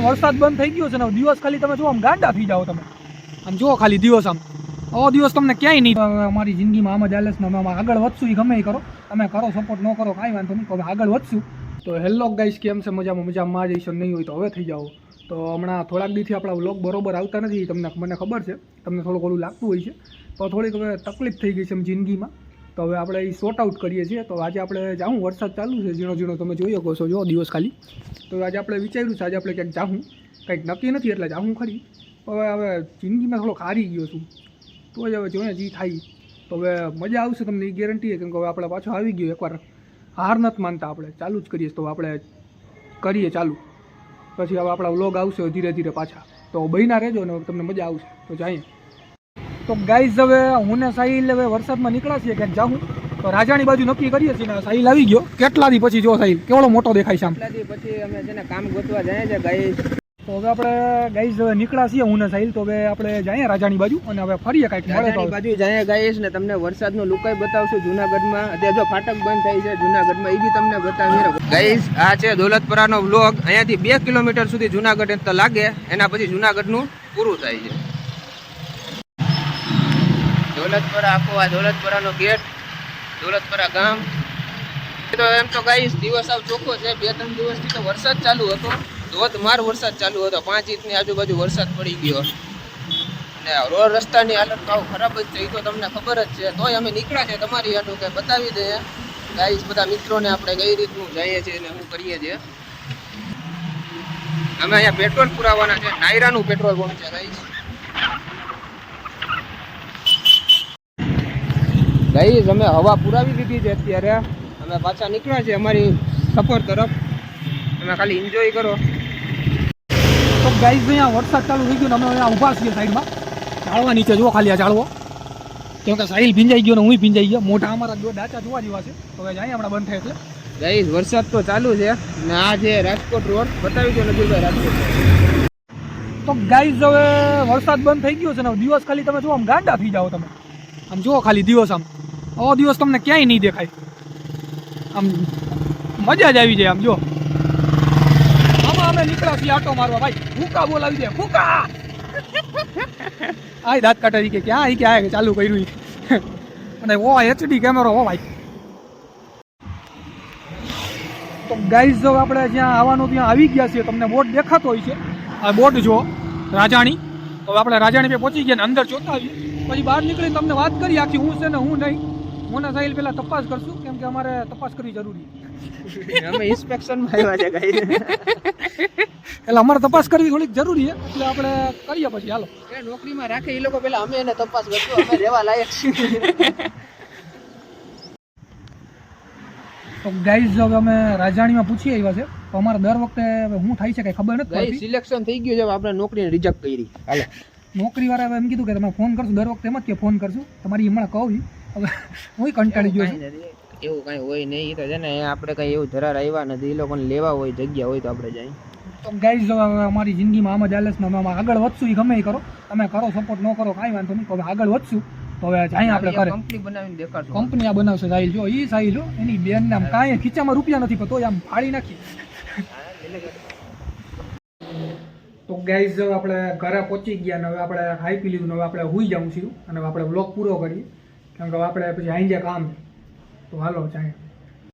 વરસાદ બંધ થઈ ગયો છે ને દિવસ ખાલી તમે જો આમ ગાંડા થઈ જાઓ તમે. આમ જુઓ ખાલી દિવસ આમ. આવો દિવસ તમને ક્યાંય નહીં. અમારી જિંદગીમાં આમ જ આલેસ ને અમે આગળ વધશું એ ગમે એ કરો. તમે કરો સપોર્ટ ન કરો, કાંઈ વાંધો નહીં. હવે આગળ વધશું. તો હેલો ગાઈસ કેમ છે? મજામાં મજામાં. જઈશું નહીં હોય તો હવે થઈ જાઓ. તો હમણાં થોડાક દીથી આપણા વ્લોગ બરોબર આવતા નથી તમને મને ખબર છે. તમને થોડું ઓલું લાગતું હોય છે. તો થોડીક હવે તકલીફ થઈ ગઈ છે એમ જિંદગીમાં. તો હવે આપણે એ સોર્ટ આઉટ કરીએ છીએ. તો આજે આપણે જાઉં વરસાદ ચાલુ છે, ઝીણો ઝીણો તમે જોઈ શકો છો, જો, દિવસ ખાલી. તો આજે આપણે વિચાર્યું છે, આજે આપણે ક્યાંક જાઉં કંઈક નક્કી નથી એટલે જાઉં ખરી. હવે હવે જિંદગીમાં થોડોક હારી ગયો છું. તો જ હવે જોઈએ જી થાય. તો હવે મજા આવશે તમને એ ગેરંટી છે કેમ કે હવે આપણે પાછો આવી ગયો એકવાર. હાર નથી માનતા આપણે. ચાલુ જ કરીએ તો આપણે કરીએ ચાલુ. પછી હવે આપણા વ્લોગ આવશે ધીરે ધીરે પાછા. તો બહીના રહેજો ને તમને મજા આવશે. તો જઈએ. તો ગાઈઝ હવે હું ને સાહિલ હવે વરસાદમાં નીકળ્યા છીએ ક્યાંક જાઉં. તો રાજાની બાજુ નક્કી કરીએ છીએ સાહિલ આવી ગયો. કેટલા દી પછી જો સાહિલ કેવડો મોટો દેખાય છે આમ? પછી અમે છે ને કામ ગોતવા જાય છે ગાઈઝ. તો હવે આપણે ગાઈઝ હવે નીકળ્યા છીએ હું ને સાહિલ તો હવે આપણે જઈએ રાજાની બાજુ અને હવે ફરીએ કાંઈક મળે તો બાજુ જાય ગાઈસ ને તમને વરસાદનો લુકાઈ બતાવશું જુનાગઢમાં. અત્યારે જો ફાટક બંધ થાય છે જુનાગઢમાં એ બી તમને બતાવી ગાઈસ આ છે દોલતપરાનો વ્લોગ અહીંયાથી બે કિલોમીટર સુધી જુનાગઢ તો લાગે એના પછી જુનાગઢનું પૂરું થાય છે. દોલતપરા આખો આ દોલતપરાનો ગેટ, દોલતપરા ગામ. તો એમ તો ગાઈસ દિવસ આવ ચોખ્ખો છે. બે, ત્રણ દિવસથી તો વરસાદ ચાલુ હતો. ધોધમાર વરસાદ ચાલુ હતો. પાંચ ઇંચની આજુબાજુ વરસાદ પડી ગયો. અને રોડ રસ્તાની હાલત બહુ ખરાબ જ છે. એ તો તમને ખબર જ છે. તોય અમે નીકળ્યા છે તમારી હાટું કે બતાવી દઈએ ગાઈસ, બધા મિત્રોને આપણે કઈ રીતનું જઈએ છીએ ને શું કરીએ છીએ. અમે અહીંયા પેટ્રોલ પુરાવાના છે. નાયરાનું પેટ્રોલ પંપ છે, ગાઈસ. ગાઈસ અમે હવા પુરાવી દીધી છે અત્યારે. અમે પાછા નીકળ્યા છે અમારી સફર તરફ. તમે ખાલી એન્જોય કરો. તો ગાઈઝ, અહીંયા વરસાદ ચાલુ થઈ ગયો ને અમે અહીંયા ઊભા છીએ સાઈડમાં. ઝાડવા નીચે જુઓ, ખાલી આ ઝાડવો. કેમ કે સાહિલ ભીંજાઈ ગયો ને હું ભીંજાઈ ગયો. મોઢા અમારા જો ડાચા જોવા જેવા છે. હવે જાય હમણાં બંધ થાય એટલે. ગાઈઝ, વરસાદ તો ચાલુ છે. ને આ જે રાજકોટ રોડ બતાવી દો નજીકભાઈ રાજકોટ તો ગાઈઝ, હવે વરસાદ બંધ થઈ ગયો છે ને દિવસ ખાલી તમે જુઓ, આમ ગાંડા થઈ જાઓ તમે. આમ જુઓ ખાલી દિવસ આમ. આવો દિવસ તમને ક્યાંય નહીં દેખાય. આમ મજા જ આવી જાય આમ જો. આમાં અમે નીકળ્યા છીએ આટો મારવા ભાઈ. ફૂકા બોલાવી દે ફૂકા! આ દાંત કાઢે કે ક્યાં ઈ કે આ ચાલુ કર્યું. અને ઓ એચડી કેમેરો હો ભાઈ. તો ગાઈઝ જો આપણે જ્યાં આવવાનું ત્યાં આવી ગયા છીએ. તમને બોટ દેખાતો હોય છે. આ બોટ જો રાજાણી. તો હવે આપણે રાજાણી પે પહોંચી ગયા ને અંદર જોતા આવીએ પછી બહાર નીકળીને તમને વાત કરી આખી હું છે ને હું નહીં. હું ને સાહિલ પેલા તપાસ કરશું કેમ કે અમારે તપાસ કરવી જરૂરી. અમે ઇન્સ્પેક્શન આવ્યા છે ગાઈસ એટલે અમારે તપાસ કરવી થોડીક જરૂરી છે. એટલે આપણે કરીએ પછી હાલો. એ નોકરીમાં રાખે એ લોકો પેલા અમે એને તપાસ કરશું અમે રહેવા લાયક છીએ. તો ગાઈઝ હવે અમે રાજાણીમાં પૂછી આવ્યા છે તો અમારે દર વખતે હું થાય છે કઈ ખબર નથી પડતી. સિલેક્શન થઈ ગયું છે આપણે નોકરીને રિજેક્ટ કરી. હાલે. નોકરી વાળા એમ કીધું કે તમે ફોન કરશો દર વખતે એમ જ કે ફોન કરશું. તમારી હમણાં કહું. હવે હું કંટાળી ગયો છું. એવું કાંઈ હોય નહીં. તો છે ને આપણે કઈ એવું ધરાર આવ્યા નથી. એ લોકોને લેવા હોય જગ્યા હોય તો આપણે જાય. તો ગાઈઝ જો અમારી જિંદગીમાં આમ જ હાલે અમે આગળ વધશું એ ગમે એ કરો. તમે કરો સપોર્ટ ન કરો કાંઈ વાંધો નહીં. હવે આગળ વધશું. તો હવે જાય આપણે કરે કંપની બનાવીને દેખાડશું. કંપની આ બનાવશે સાહિલ. જો એ સાહિલ એની બેન નામ કાંઈ ખીચામાં રૂપિયા નથી પણ તોય આમ ફાળી નાખી. તો ગાઈઝ આપણે ઘરે પહોંચી ગયા ને હવે આપણે હાઈ પી લીધું ને હવે આપણે હુઈ જાઉં છું. અને હવે આપણે બ્લોગ પૂરો કરીએ. કેમ કે આપણે પછી આઈ જાય કામ. તો હાલો જાય